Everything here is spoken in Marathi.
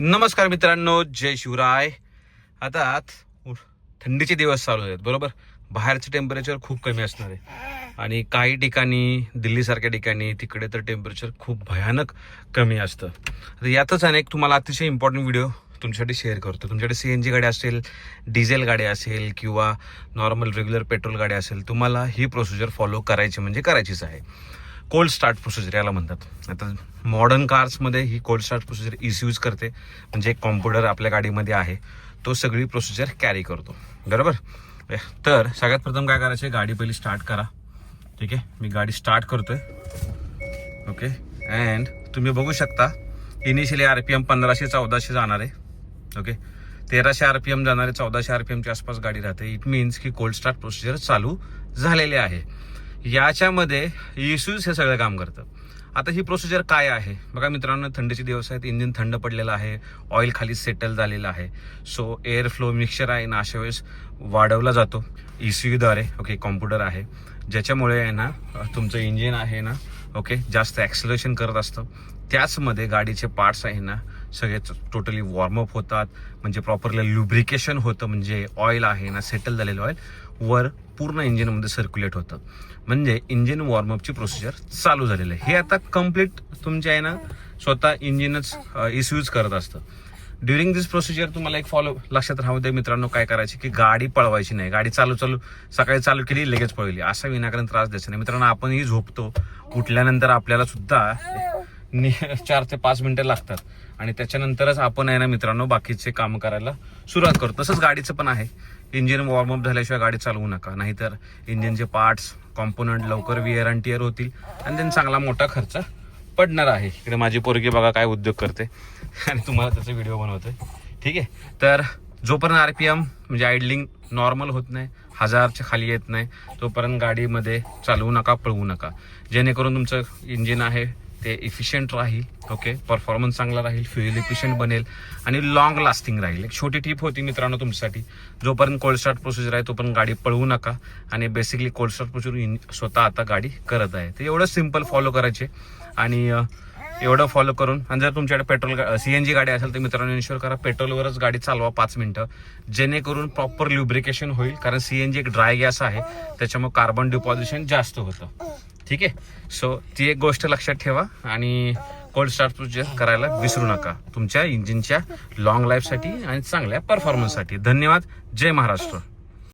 नमस्कार मित्रांनो जय शिवराय. आता थंडीचे दिवस चालू आहेत बरोबर? बाहेरचं टेम्परेचर खूप कमी असणार आहे. आणि काही ठिकाणी दिल्लीसारख्या ठिकाणी तिकडे तर टेम्परेचर खूप भयानक कमी असतं. तर यातच अनेक तुम्हाला अतिशय इम्पॉर्टंट व्हिडिओ तुमच्यासाठी शेअर करतो. तुमच्याकडे सी एन जी गाडी असेल डिझेल गाडी असेल किंवा नॉर्मल रेग्युलर पेट्रोल गाडी असेल तुम्हाला ही प्रोसिजर फॉलो करायची म्हणजे करायचीच आहे. कोल्ड स्टार्ट प्रोसिजर याला म्हणतात. आता मॉडर्न कार्समध्ये ही cold start procedure is use करते. म्हणजे एक कॉम्प्युटर आपल्या गाडीमध्ये आहे तो सगळी प्रोसिजर कॅरी करतो. बरोबर? तर सगळ्यात प्रथम काय करायचे? गाडी पहिली स्टार्ट करा. ठीक आहे? मी गाडी स्टार्ट करतोय. ओके अँड तुम्ही बघू शकता इनिशियली आर पी एम पंधराशे चौदाशे जाणार आहे. ओके तेराशे आर पी एम जाणारे चौदाशे आर पी एमच्या आसपास गाडी राहते. इट मीन्स की कोल्ड स्टार्ट प्रोसिजर चालू झालेले आहे. याच्यामध्ये इश्यूज हे सगळं काम करतं. आता ही प्रोसिजर काय आहे? बघा मित्रांनो थंडीचे दिवस आहेत इंजिन थंड पडलेलं आहे ऑइल खाली सेटल झालेलं आहे. सो एअर फ्लो मिक्सचर आहे ना अशा वेळेस वाढवला जातो ई सी यूद्वारे ओके कॉम्प्युटर आहे. ज्याच्यामुळे आहे ना तुमचं इंजिन आहे ना ओके जास्त ॲक्सिलेशन करत असतं. त्याचमध्ये गाडीचे पार्ट्स आहे ना सगळे टोटली वॉर्मअप होतात. म्हणजे प्रॉपरली लुब्रिकेशन होतं म्हणजे ऑइल आहे ना सेटल झालेलं ऑइल वर पूर्ण इंजिनमध्ये सर्क्युलेट होतं. म्हणजे इंजिन वॉर्मअपची प्रोसिजर चालू झालेली आहे. हे आता कंप्लीट तुमच्या आहे ना स्वतः इंजिनच इस्यूज करत असतं. ड्युरिंग दिस प्रोसिजर तुम्हाला एक फॉलो लक्षात राहू दे मित्रांनो काय करायची की गाडी पळवायची नाही. गाडी चालू चालू सकाळी चालू केली लगेच पळवली. असा विनाकारण त्रास द्यायचा नाही. मित्रांनो आपणही झोपतो. उठल्यानंतर आपल्याला सुद्धा चार ते पाच मिनिटं लागतात. आणि त्याच्यानंतरच आपण आहे ना मित्रांनो बाकीचे काम करायला सुरुवात करतो तसंच गाडीचं पण आहे. इंजिन वॉर्मअप झाल्याशिवाय गाडी चालवू नका. नाहीतर इंजिनचे पार्ट्स कॉम्पोनंट लवकर विअर अँड टिअर होतील. आणि त्यांना चांगला मोठा खर्च पडणार आहे. इकडे माझी पोरगी बघा काय उद्योग करते. आणि तुम्हाला त्याचा व्हिडिओ बनवते ठीक आहे? तर जोपर्यंत आर पी एम म्हणजे आयडलिंग नॉर्मल होत नाही हजारच्या खाली येत नाही तोपर्यंत गाडीमध्ये चालवू नका पळवू नका. जेणेकरून तुमचं इंजिन आहे ते इफिशियंट राहील ओके परफॉर्मन्स चांगला राहील फ्युएल इफिशियंट बनेल आणि लॉंग लास्टिंग राहील. एक छोटी टीप होती मित्रांनो तुमच्यासाठी. जोपर्यंत कोल्ड स्टार्ट प्रोसिजर आहे तोपर्यंत गाडी पळवू नका आणि बेसिकली कोल्ड स्टार्ट प्रोसिजर स्वतः आता गाडी करत आहे. तर एवढं सिंपल फॉलो करायचे आणि एवढं फॉलो करून आणि जर तुमच्याकडे पेट्रोल सीएनजी गाडी असेल तर मित्रांनो इन्शुअर करा पेट्रोलवरच गाडी चालवा पाच मिनटं. जेणेकरून प्रॉपर ल्युब्रिकेशन होईल. कारण सीएनजी एक ड्राय गॅस आहे. त्याच्यामुळे कार्बन डिपॉझिशन जास्त होतं. ठीक आहे? सो ती एक गोष्ट लक्षात ठेवा आणि कोल्ड स्टार्ट प्रोजेक्ट करायला विसरू नका. तुमच्या इंजिनच्या लॉंग लाईफसाठी आणि चांगल्या परफॉर्मन्ससाठी धन्यवाद. जय महाराष्ट्र.